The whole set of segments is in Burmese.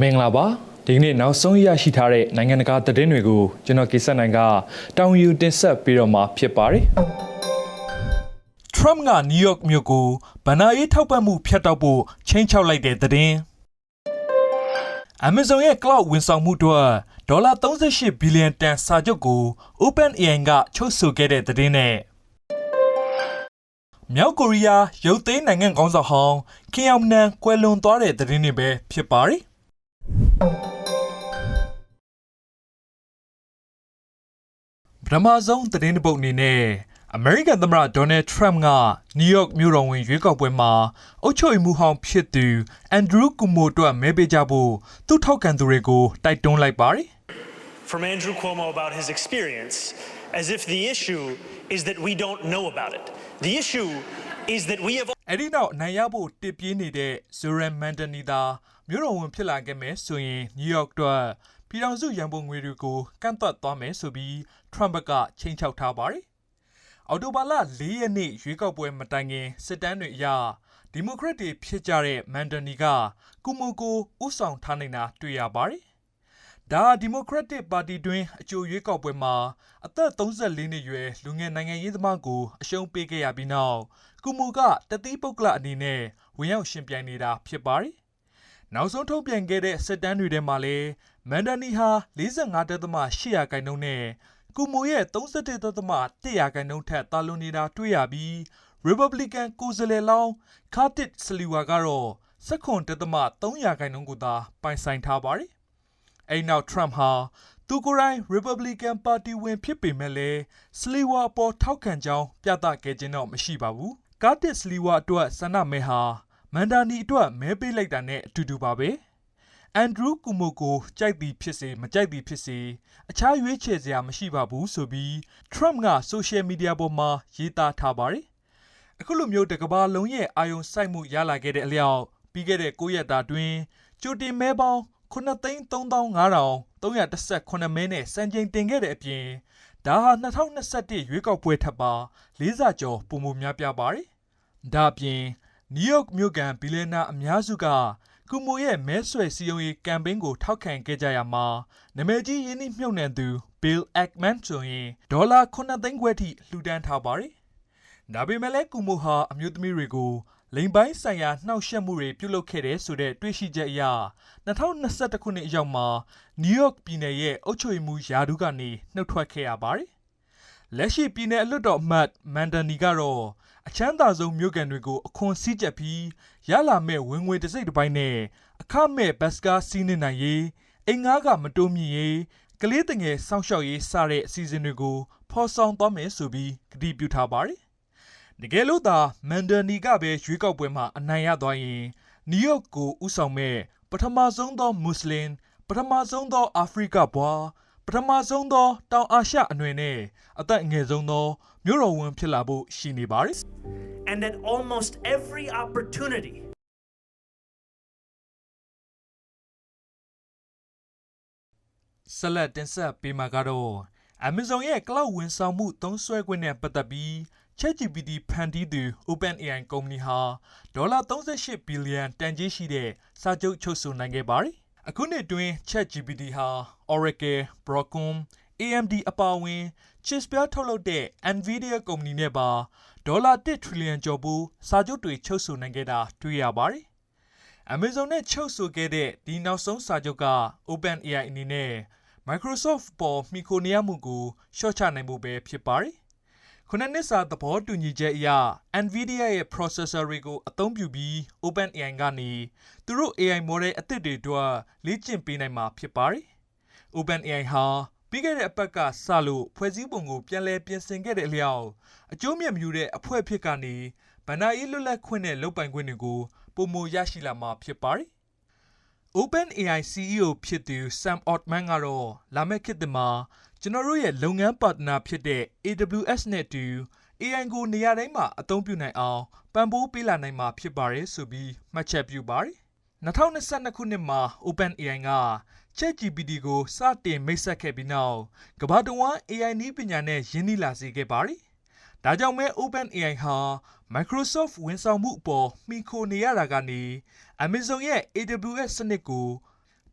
မင်္ဂလာပါဒီကနေ့နောက်ဆုံးရရှိထားတဲ့နိုင်ငံတကာသတင်းတွေကိုကျွန်တော်ကိစ္စနိုင်ကတောင်ယူတင်ဆက်ပြီးတော့မှဖြစ်ပါတယ် Trump ကနယူးယောက်မြို့ကိုဗန်နာရေးထောက်ပံ့မှုဖျက်တောက်ဖို့ချိန်ချောက်လိုက်တဲ့သတင်း Amazon ရဲ့ cloud ဝန်ဆောင်မှုအတွက်ဒေါ်လာ38ဘီလီယံတန်စာချုပ်ကို OpenAI ကချုပ်ဆိုခဲ့တဲ့သတင်းနဲ့မြောက်ကိုရီးယားရုပ်သိမ်းနိုင်ငံကောင်းဆောင်ဟောင်းကင်ယောင်နန်ကွယ်လွန်သွားတဲ့သတင်းတွေပဲဖြစ်ပါတယ် ပထမဆုံးသတင်းတစ်ပုဒ်အနေနဲ့အမေရိကန်သမ္မတဒေါ်နယ်ထရမ့်ကနယူးယောက်မြို့တော်ဝင်ရွေးကောက်ပွဲမှာအုပ်ချုပ်ရေးမှူးဟောင်းဖြစ်သူအန်ဒရူးကူမိုအတွက်မဲပေးကြဖို့သူ့ထောက်ခံသူတွေကိုတိုက်တွန်းလိုက်ပါတယ် from Andrew Cuomo about his experience as if the issue is that we don't know about it. The issue is that we have အဲ့ဒီနောက်အနိုင်ရဖို့တစ်ပြေးနေတဲ့ဇိုရန်မန်တနီသာ မြို့တော်ဝင်ဖြစ်လာခဲ့မယ်ဆိုရင်နယူးယောက်အတွက်ပြည်ထောင်စုရန်ပုံငွေတွေကိုကန့်သတ်သွားမယ်ဆိုပြီးထရမ့်ဘက်ကချိန်ချောက်ထားပါတယ်။အော်တိုဘာလ၄ရက်နေ့ရွေးကောက်ပွဲမတိုင်ခင်စစ်တမ်းတွေအရဒီမိုကရက်တွေဖြစ်ကြတဲ့မန်တနီကကူမိုကိုဥဆောင်ထားနေတာတွေ့ရပါတယ်။ဒါဒီမိုကရက်တစ်ပါတီတွင်အကြိုရွေးကောက်ပွဲမှာအသက်34နှစ်ရွယ်လူငယ်နိုင်ငံရေးသမားကိုအရှုံးပေးခဲ့ရပြီးနောက်ကုမူကတတိပုဂ္ဂလအနေနဲ့ဝင်ရောက်ရှင်ပြိုင်နေတာဖြစ်ပါတယ်။ နောက်ဆုံးထုတ်ပြန်ခဲ့တဲ့စစ်တမ်းတွေထဲမှာလည်းမန်ဒနီဟာ45.8ရာခိုင်နှုန်းနဲ့ကုမူရဲ့31.1ရာခိုင်နှုန်းထက်တာလွန်နေတာတွေ့ရပြီး Republican ကိုယ်စားလှယ်လောင်း Curtis Sliwa ကတော့19.3ရာခိုင်နှုန်းကိုသာပိုင်ဆိုင်ထားပါတယ်။အဲ့နောက် Trump ဟာသူကိုယ်တိုင် Republican ပါတီဝင်ဖြစ်ပေမဲ့လည်း Sliwa အပေါ်ထောက်ခံကြောင်းပြသခဲ့ခြင်းတော့မရှိပါဘူး။ Curtis Sliwa အတွက်ဆန္ဒမဲဟာ မန်ဒါနီအတွက်မဲပေးလိုက်တာနဲ့အတူတူပါပဲ။ Andrew Cuomo ကိုကြိုက်သည်ဖြစ်စေမကြိုက်သည်ဖြစ်စေအခြားရွေးချယ်စရာမရှိပါဘူးဆိုပြီး Trump က social media ပေါ်မှာရေးသားထားပါတယ်။အခုလိုမျိုးတစ်ကမ္ဘာလုံးရဲ့အာယုံစိုက်မှုရလာခဲ့တဲ့အလျောက်ပြီးခဲ့တဲ့9ရက်တာတွင်ကြိုတင်မဲပေါင်း9,35,318မဲနဲ့စံချိန်တင်ခဲ့တဲ့အပြင်ဒါဟာ2021ရွေးကောက်ပွဲထပ်ပါလေးစာကျော်ပုံမများပြားပါတယ်။ဒါအပြင် နယူးယောက်မြို့ကန်ဘီလီယံနာအများစုကကူမိုရဲ့မဲဆွယ်စည်းရုံးရေးကမ်ပိန်းကိုထောက်ခံခဲ့ကြရမှာနာမည်ကြီးရင်းနှီးမြှုပ်နှံသူ Bill Ackman ဆိုရင်ဒေါ်လာ9သိန်းခွဲထိလှူဒန်းထားပါတယ်။ဒါပေမဲ့လည်းကူမိုဟာအမျိုးသမီးတွေကိုလိင်ပိုင်းဆိုင်ရာနှောက်ယှက်မှုတွေပြုလုပ်ခဲ့တဲ့ဆိုတဲ့တွေ့ရှိချက်အရ2021ခုနှစ်အရောက်မှာနယူးယောက်ပြည်နယ်ရဲ့အုပ်ချုပ်ရေးမှူးယာဒူးကနေနှုတ်ထွက်ခဲ့ရပါတယ်။လက်ရှိပြည်နယ်အလွတ်တော်အမတ်မန်ဒနီကတော့ အချမ်းသာဆုံးမြို့ကန်တွေကိုအခွန်စည်းကြပ်ပြီးရလာမဲ့ဝင်ငွေတစ်စိတ်တစ်ပိုင်းနဲ့အခမဲ့ဘတ်စကားစီးနှင်နိုင်ရေးအိမ်ငါးကမတိုးမြင့်ရေးကလေးတငယ်စောင့်ရှောက်ရေးစတဲ့အစီအစဉ်တွေကိုဖော်ဆောင်သွားမယ်ဆိုပြီးကတိပြုထားပါတယ်။တကယ်လို့သာမန်ဒနီကပဲရွေးကောက်ပွဲမှာအနိုင်ရသွားရင်နယူးယောက်ကိုဥဆောင်မဲ့ပထမဆုံးသောမွတ်စလင်ပထမဆုံးသောအာဖရိကဘွား ပထမဆုံးသောတောင်အာရှအနွယ်နဲ့အသက်အငယ်ဆုံးသောမြို့တော်ဝန်ဖြစ်လာဖို့ရှိနေပါတယ် and at almost every opportunity ဆက်လက်တင်ဆက်ပေးမှာကတော့ Amazon ရဲ့ cloud ဝန်ဆောင်မှုသုံးစွဲခွင့်နဲ့ပတ်သက်ပြီး ChatGPT ဖန်တီးသူ OpenAI ကုမ္ပဏီဟာဒေါ်လာ38ဘီလီယံတန်ကြေးရှိတဲ့စာချုပ်ချုပ်ဆိုနိုင်ခဲ့ပါတယ်။ အခုနှစ်တွင် ChatGPT ဟာ Oracle, Broadcom, AMD အပါအဝင် chips ပြားထုတ်လုပ်တဲ့ Nvidia ကုမ္ပဏီနဲ့ပါဒေါ်လာ1ထရီလီယံကျော်ဘူးစာချုပ်တွေချုပ်ဆိုနိုင်ခဲ့တာတွေ့ရပါတယ်။ Amazon နဲ့ချုပ်ဆိုခဲ့တဲ့ဒီနောက်ဆုံးစာချုပ်က OpenAI အနေနဲ့ Microsoft ပေါ်မှီခိုနေရမှုကိုလျှော့ချနိုင်ဖို့ပဲဖြစ်ပါတယ်။ ခုနှစ်နှစ်စာသဘောတူညီချက်အရ Nvidia ရဲ့ processor တွေကိုအသုံးပြုပြီး OpenAI ကနေသူတို့ AI model အသစ်တွေအတွက်လေ့ကျင့်ပေးနိုင်မှာဖြစ်ပါတယ်။ OpenAI ဟာပြီးခဲ့တဲ့အပတ်ကစလို့ဖွဲ့စည်းပုံကိုပြန်လည်ပြင်ဆင်ခဲ့တဲ့အလျောက်အကျိုးမြတ်မယူတဲ့အဖွဲ့အဖြစ်ကနေဗဏ္ဍာရေးလွတ်လပ်ခွင့်နဲ့လုပ်ပိုင်ခွင့်တွေကိုပုံမရရှိလာမှာဖြစ်ပါတယ်။ OpenAI CEO ဖြစ်သူ Sam Altman ကတော့လာမယ့်ခေတ်သစ်မှာကျွန်တော်တို့ရဲ့လုပ်ငန်းပါတနာဖြစ်တဲ့ AWS နဲ့အတူ AI ကိုနေရာတိုင်းမှာအသုံးပြုနိုင်အောင်ပံ့ပိုးပေးလာနိုင်မှာဖြစ်ပါတယ်ဆိုပြီးမှတ်ချက်ပြုပါတယ်။2022ခုနှစ်မှာ OpenAI က ChatGPT ကိုစတင်မိတ်ဆက်ခဲ့ပြီးနောက်ကမ္ဘာတဝန်း AI နည်းပညာနဲ့ယဉ်နှီးလာစေခဲ့ပါတယ်။ ဒါကြောင့်မဲ OpenAI ဟာ Microsoft ဝန်ဆောင်မှုအပေါ်မှီခိုနေရတာကနေ Amazon ရဲ့ AWS စနစ်ကို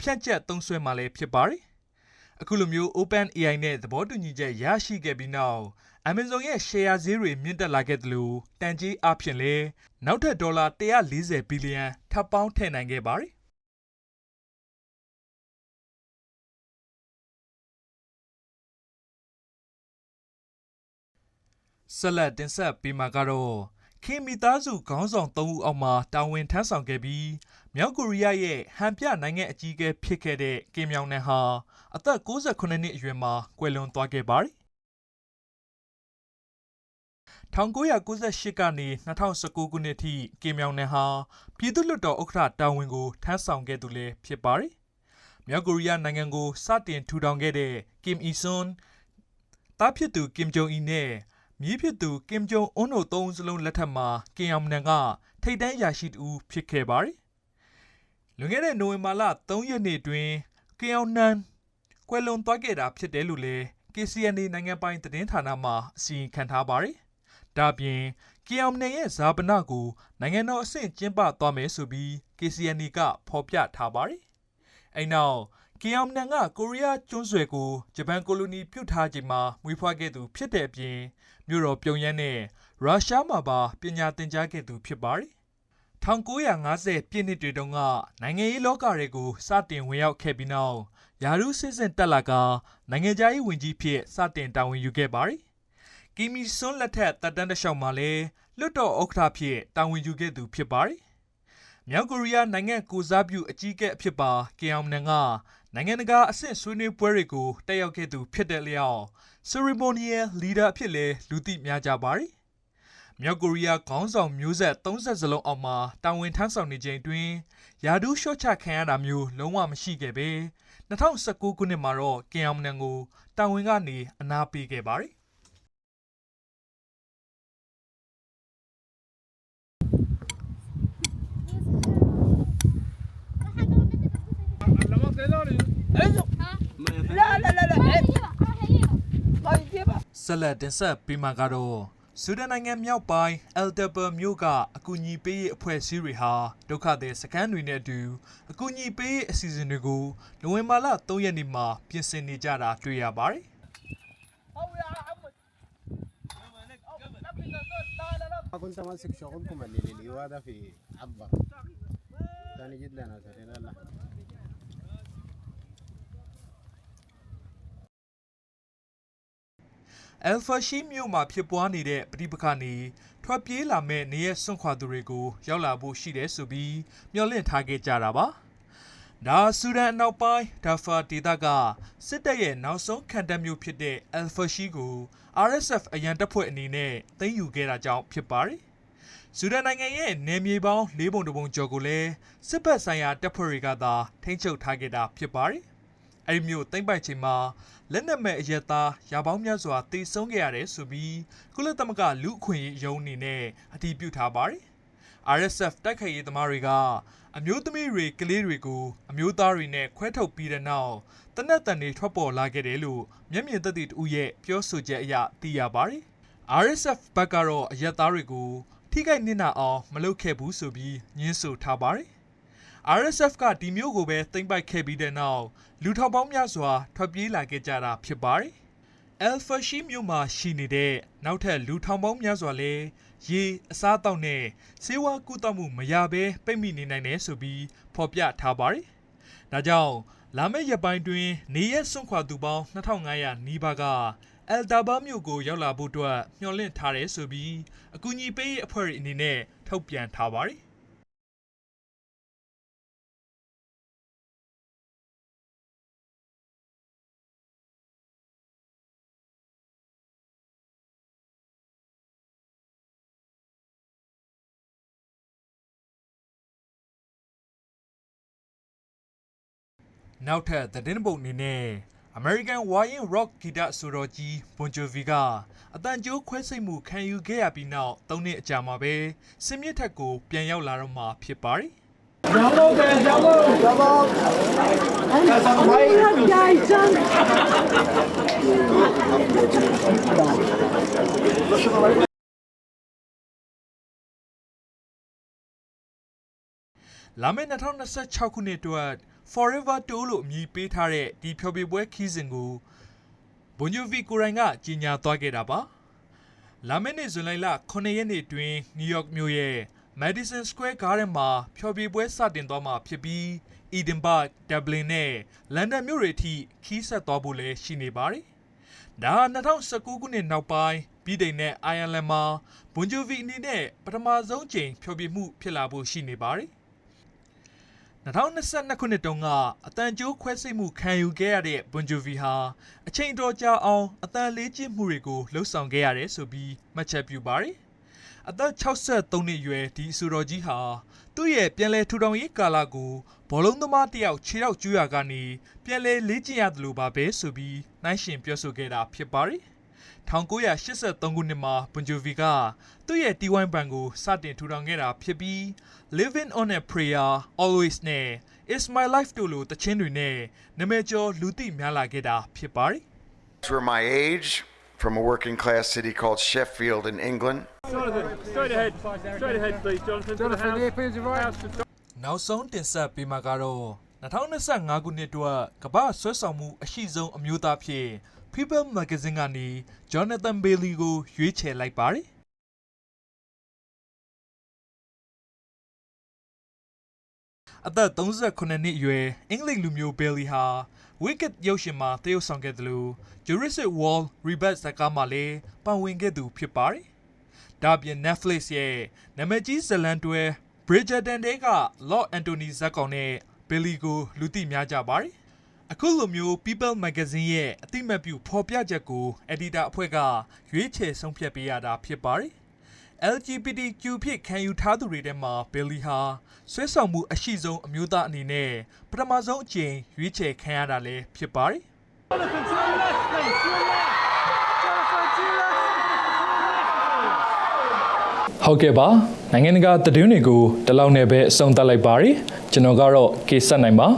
ဖြန့်ကျက်သုံးစွဲမှာလည်းဖြစ်ပါတယ်။အခုလိုမျိုး Open AI နဲ့သဘောတူညီချက်ရရှိခဲ့ပြီးနောက် Amazon ရဲ့ share ဈေးတွေမြင့်တက်လာခဲ့တယ်လို့တန်ကြီးအဖြစ်လည်းနောက်ထပ်ဒေါ်လာ140ဘီလီယံထပ်ပေါင်းထည့်နိုင်ခဲ့ပါတယ်။ ဆက်လက်တင်ဆက်ပေးမှာကတော့ခင်မီသားစုခေါင်းဆောင်၃ဦးအောက်မှာတာဝန်ထမ်းဆောင်ခဲ့ပြီးမြောက်ကိုရီးယားရဲ့ဟန်ပြနိုင်ငံအကြီးအကဲဖြစ်ခဲ့တဲ့ကင်မြောင်နန်ဟာအသက်68နှစ်အရွယ်မှာကွယ်လွန်သွားခဲ့ပါတယ်။1998ကနေ2019ခုနှစ်ထိကင်မြောင်နန်ဟာပြည်သူ့လွှတ်တော်ဥက္ကဋ္ဌတာဝန်ကိုထမ်းဆောင်ခဲ့သူလည်းဖြစ်ပါတယ်။မြောက်ကိုရီးယားနိုင်ငံကိုစတင်ထူထောင်ခဲ့တဲ့ကင်အီဆွန်တားဖြစ်သူကင်ဂျုံအီနဲ့ မြည်ဖြစ်သူကင်ဂျုံအွန်းတို့သုံးဦးစလုံးလက်ထက်မှာကင်အောင်နန်ကထိတ်တန်းရာရှိတူဖြစ်ခဲ့ပါတယ်။လွန်ခဲ့တဲ့နိုဝင်ဘာလ3ရက်နေ့တွင်ကင်အောင်နန်ကွယ်လွန်သွားခဲ့တာဖြစ်တယ်လို့လည်း KCNA နိုင်ငံပိုင်သတင်းဌာနမှအစီရင်ခံထားပါတယ်။ဒါ့အပြင်ကင်အောင်နန်ရဲ့ဇာပနာကိုနိုင်ငံတော်အဆင့်ကျင်းပသွားမယ်ဆိုပြီး KCNA ကဖော်ပြထားပါတယ်။အဲ့နောက် ကီအောင်နန်ကကိုရီးယားကျွန်းဆွယ်ကိုဂျပန်ကိုလိုနီပြုတ်ထားချိန်မှာမွေးဖွားခဲ့သူဖြစ်တဲ့အပြင်မြို့တော်ပြုံယမ်းနဲ့ရုရှားမှာပါပညာသင်ကြားခဲ့သူဖြစ်ပါတယ်။1950ပြည့်နှစ်တွေတုန်းကနိုင်ငံရေးလောကတွေကိုစတင်ဝင်ရောက်ခဲ့ပြီးနောက်ယာရုစစ်စစ်တက်လာကနိုင်ငံခြားရေးဝန်ကြီးဖြစ်စတင်တာဝန်ယူခဲ့ပါတယ်။ကီမီဆွန်းလက်ထက်တပ်တန်းတစ်လျှောက်မှာလည်းလွတ်တော်ဥက္ကဋ္ဌဖြစ်တာဝန်ယူခဲ့သူဖြစ်ပါတယ်။မြောက်ကိုရီးယားနိုင်ငံကိုစားပြုအကြီးအကဲအဖြစ်ပါကင်အောင်နန်က နိုင်ငံတကာအဆင့်ဆွေးနွေးပွဲတွေကိုတက်ရောက်ခဲ့သူဖြစ်တဲ့လျောက် ceremonial leader အဖြစ်လည်းလူသိများကြပါတယ်။မြောက်ကိုရီးယားခေါင်းဆောင်မျိုးဆက်30စလုံးအောက်မှာတာဝန်ထမ်းဆောင်နေချိန်တွင်ယာဒူးရှော့ချခံရတာမျိုးလုံးဝမရှိခဲ့ပဲ2019ခုနှစ်မှာတော့ကင်အောင်နန်ကိုတာဝန်ကနေအနာပေးခဲ့ပါတယ်။ ဆက်လက်တင်ဆက်ပေးမှာကတော့ဆူဒန်နိုင်ငံမြောက်ပိုင်းအယ်ဒဘာမြို့ကအကူအညီပေးရေးအဖွဲ့အစည်းတွေဟာဒုက္ခသည်စခန်းတွေနဲ့အတူအကူအညီပေးရေးအစီအစဉ်တွေကိုနိုဝင်ဘာလ3ရက်နေ့မှာပြင်ဆင်နေကြတာတွေ့ရပါတယ် او يا عمي كنت ماسك شغلكم اللي للإيواء ده في عبر ثاني جد لنا سرينا الله အယ်ဖာရှိမြို့မှာဖြစ်ပွားနေတဲ့ပဋိပက္ခနေထွက်ပြေးလာမဲ့နေရစွန့်ခွာသူတွေကိုရောက်လာဖို့ရှိတယ်ဆိုပြီးမျှော်လင့်ထားခဲ့ကြတာပါဒါဆူဒန်အနောက်ပိုင်းဒါဖာဒေသကစစ်တပ်ရဲ့နောက်ဆုံးခံတပ်မျိုးဖြစ်တဲ့အယ်ဖာရှိကို RSF အရန်တပ်ဖွဲ့အနေနဲ့သိမ်းယူခဲ့တာကြောင့်ဖြစ်ပါတယ်ဆူဒန်နိုင်ငံရဲ့နယ်မြေပေါင်း၄ပုံတပုံကျော်ကိုလည်းစစ်ဘက်ဆိုင်ရာတပ်ဖွဲ့တွေကသာထိန်းချုပ်ထားခဲ့တာဖြစ်ပါတယ်။ အဲဒီမျိုးသိမ့်ပိုက်ချိန်မှာလက်နက်မဲ့အရက်သားရာပေါင်းများစွာတေဆုံးခဲ့ရတယ်ဆိုပြီးကုလသမဂ္ဂလူ့အခွင့်အရေးရုံးအနေနဲ့အတည်ပြုထားပါတယ်။ RSF တိုက်ခိုက်ရေးသမားတွေကအမျိုးသမီးတွေကလေးတွေကိုအမျိုးသားတွေနဲ့ခွဲထုတ်ပြီးတဲ့နောက်တနက်တန်တွေထွက်ပေါ်လာခဲ့တယ်လို့မျက်မြင်သက်သေတဦးရဲ့ပြောဆိုချက်အရသိရပါတယ်။ RSF ဘက်ကတော့အရက်သားတွေကိုထိခိုက်နစ်နာအောင်မလုပ်ခဲ့ဘူးဆိုပြီးညှင်းဆိုထားပါတယ်။ RSF ကဒီမျိုးကိုပဲသိမ့်ပိုက်ခဲ့ပြီးတဲ့နောက်လူထောင်ပေါင်းများစွာထွက်ပြေးလာခဲ့ကြတာဖြစ်ပါတယ်။ Alpha Shi မြို့မှာရှိနေတဲ့နောက်ထပ်လူထောင်ပေါင်းများစွာလည်းရေအစားအသောက်နဲ့ဆေးဝါးကုသမှုမရဘဲပိတ်မိနေနိုင်တယ်ဆိုပြီးဖော်ပြထားပါတယ်။ဒါကြောင့်လာမယ့်ရက်ပိုင်းတွင် နေရက်စွန့်ခွာသူပေါင်း2500နီးပါးကအယ်ဒါဘာမြို့ကိုရောက်လာဖို့အတွက်မျှော်လင့်ထားတယ်ဆိုပြီးအကူအညီပေးရေးအဖွဲ့တွေအနေနဲ့ထုတ်ပြန်ထားပါတယ်။ နောက်ထပ်သတင်းပုတ်အနေနဲ့ American Wayne Rock ဂီတဆိုတော်ကြီး Bon Jovi ကအတန်ကျိုးခွဲစိတ်မှုခံယူခဲ့ရပြီးနောက်၃နှစ်အကြာမှာပဲစင်မြစ်ထက်ကိုပြန်ရောက်လာတော့မှာဖြစ်ပါတယ်။ရောင်းတော့ပဲရောင်းတော့ရောင်းတော့အဲ့ဒါဆိုရင်ရိုင်းစမ်းလာမယ့်2026ခုနှစ်အတွက် Forever Tour လို့အမည်ပေးထားတဲ့ဒီဖျော်ဖြေပွဲခီးစဉ်ကိုဘွန်ဂျိုဗီကိုရိုင်ကကြီးညာသွားခဲ့တာပါလာမယ့်နေ့ဇွန်လ9ရက်နေ့တွင်နယူးယောက်မြို့ရဲ့ Madison Square Garden မှာဖျော်ဖြေပွဲစတင်သွားမှာဖြစ်ပြီး Edinburgh, Dublin နဲ့ London မြို့တွေအထိခီးဆက်သွားဖို့လည်းရှိနေပါတယ်။ဒါဟာ2019ခုနှစ်နောက်ပိုင်းပြည်ထိုင်နဲ့ Ireland မှာဘွန်ဂျိုဗီအနေနဲ့ပထမဆုံးချိန်ဖျော်ဖြေမှုဖြစ်လာဖို့ရှိနေပါတယ်။ 2022ခုနှစ်တုန်းကအတန်ကျိုးခွဲစိတ်မှုခံယူခဲ့ရတဲ့ဘွန်ဂျိုဗီဟာအချိန်တော်ကြာအောင်အတန်လေးကျင့်မှုတွေကိုလှုပ်ဆောင်ခဲ့ရတယ်ဆိုပြီးမှတ်ချက်ပြုပါတယ်။အသက်63နှစ်အရွယ်ဒီအဆိုတော်ကြီးဟာသူ့ရဲ့ပြန်လည်ထူထောင်ရေးကာလကိုဘောလုံးသမားတစ်ယောက်ခြေထောက်ကျူးရကနေပြန်လည်လေ့ကျင့်ရတယ်လို့ပါပဲဆိုပြီးနှိုင်းရှင်ပြောဆိုခဲ့တာဖြစ်ပါတယ်။ 1983ခုနှစ်မှာဘွန်ဂျိုဗီကသူ့ရဲ့ T1 ဘန်ကိုစတင်ထူထောင်ခဲ့တာဖြစ်ပြီး Living on a Prayer Always နဲ့ It's My Life တို့လိုတခြင်းတွေနဲ့နာမည်ကျော်လူသိများလာခဲ့တာဖြစ်ပါတယ် were my age from a working class city called Sheffield in England. Jonathan, straight ahead. Straight ahead, please, Jonathan. Jonathan, to the house. Please, right. House to နောက်ဆုံးတင်ဆက်ပေးမှာကတော့2025ခုနှစ်အတွက်ကမ္ဘာဆွဲဆောင်မှုအရှိဆုံးအမျိုးသားဖြစ် People Magazine ကနေ Jonathan Bailey ကိုရွေးချယ်လိုက်ပါတယ်အသက်38နှစ်အရွယ်အင်္ဂလိပ်လူမျိုး Bailey ဟာ Wicked ရုပ်ရှင်မှာသရုပ်ဆောင်ခဲ့တယ်လို့ Jurassic World Rebirth ဇာတ်ကားမှာလည်းပါဝင်ခဲ့သူဖြစ်ပါတယ်။ဒါ့အပြင် Netflix ရဲ့နာမည်ကြီးဇာတ်လမ်းတွဲ Bridgerton တဲက Lord Anthony ဇာတ်ကောင်နဲ့ Bailey ကိုလူသိများကြပါတယ်။ အခုလိုမျိုး People Magazine ရဲ့အတိမတ်ပြုဖော်ပြချက်ကို editor အဖွဲ့ကရွေးချယ်ဆုံးဖြတ်ပေးရတာဖြစ်ပါတယ်။ LGBTQ ဖြစ်ခံယူထားသူတွေထဲမှာ Bailey ဟာဆွဲဆောင်မှုအရှိဆုံးအမျိုးသားအနေနဲ့ပထမဆုံးအကြိမ်ရွေးချယ်ခံရတာလည်းဖြစ်ပါတယ်။ Jonathan, to your left, please. To your left. Jonathan, to your left. ဟုတ်ကဲ့ပါနိုင်ငံတကာသတင်းတွေကိုဒီလောက်နဲ့ပဲအဆုံးသတ်လိုက်ပါရစေကျွန်တော်ကတော့ကေဆက်နိုင်ပါ